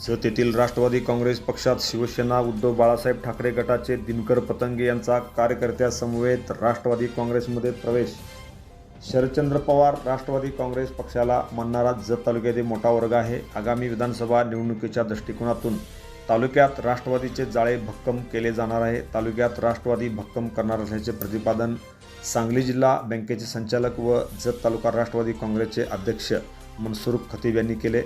जत तेथील राष्ट्रवादी काँग्रेस पक्षात शिवसेना उद्धव बाळासाहेब ठाकरे गटाचे दिनकर पतंगे यांचा कार्यकर्त्यासमवेत राष्ट्रवादी काँग्रेसमध्ये प्रवेश. शरदचंद्र पवार राष्ट्रवादी काँग्रेस पक्षाला मानणारा जत तालुक्यातील मोठा वर्ग आहे. आगामी विधानसभा निवडणुकीच्या दृष्टिकोनातून तालुक्यात राष्ट्रवादीचे जाळे भक्कम केले जाणार आहे. तालुक्यात राष्ट्रवादी भक्कम करणार असल्याचे प्रतिपादन सांगली जिल्हा बँकेचे संचालक व जत तालुका राष्ट्रवादी काँग्रेसचे अध्यक्ष मनसूर खतीब यांनी केले.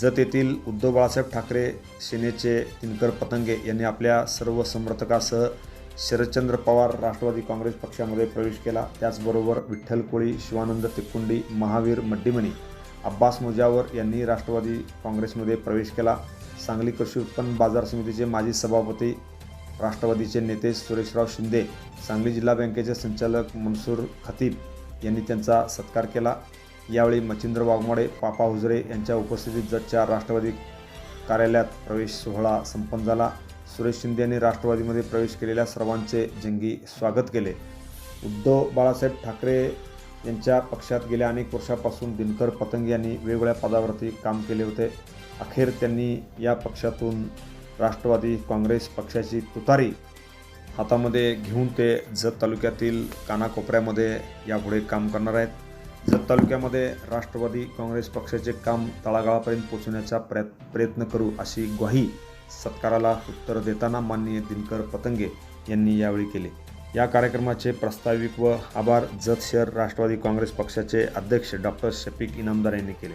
जत येथील उद्धव बाळासाहेब ठाकरे सेनेचे दिनकर पतंगे यांनी आपल्या सर्व समर्थकासह शरदचंद्र पवार राष्ट्रवादी काँग्रेस पक्षामध्ये प्रवेश केला. त्याचबरोबर विठ्ठल कोळी शिवानंद तिकुंडी महावीर मड्डीमणी अब्बास मुजावर यांनी राष्ट्रवादी काँग्रेसमध्ये प्रवेश केला. सांगली कृषी उत्पन्न बाजार समितीचे माजी सभापती राष्ट्रवादीचे नेते सुरेशराव शिंदे सांगली जिल्हा बँकेचे संचालक मनसूर खतीब यांनी त्यांचा सत्कार केला. यावेळी मच्छिंद्र वाघमाडे पापा हुजरे यांच्या उपस्थितीत जतच्या राष्ट्रवादी कार्यालयात प्रवेश सोहळा संपन्न झाला. सुरेश शिंदे यांनी राष्ट्रवादीमध्ये प्रवेश केलेल्या सर्वांचे जंगी स्वागत केले. उद्धव बाळासाहेब ठाकरे यांच्या पक्षात गेल्या अनेक वर्षापासून दिनकर पतंग यांनी वेगवेगळ्या पदावरती काम केले होते. अखेर त्यांनी या पक्षातून राष्ट्रवादी काँग्रेस पक्षाची तुतारी हातामध्ये घेऊन ते जत तालुक्यातील कानाकोपऱ्यामध्ये यापुढे काम करणार आहेत. जत तालुक्यामध्ये राष्ट्रवादी काँग्रेस पक्षाचे काम तळागाळापर्यंत पोहोचवण्याचा प्रयत् प्रयत्न करू अशी ग्वाही सत्काराला उत्तर देताना माननीय दिनकर पतंगे यांनी यावेळी केले. या कार्यक्रमाचे प्रास्ताविक व आभार जत शहर राष्ट्रवादी काँग्रेस पक्षाचे अध्यक्ष डॉक्टर शफीक इनामदार यांनी केले.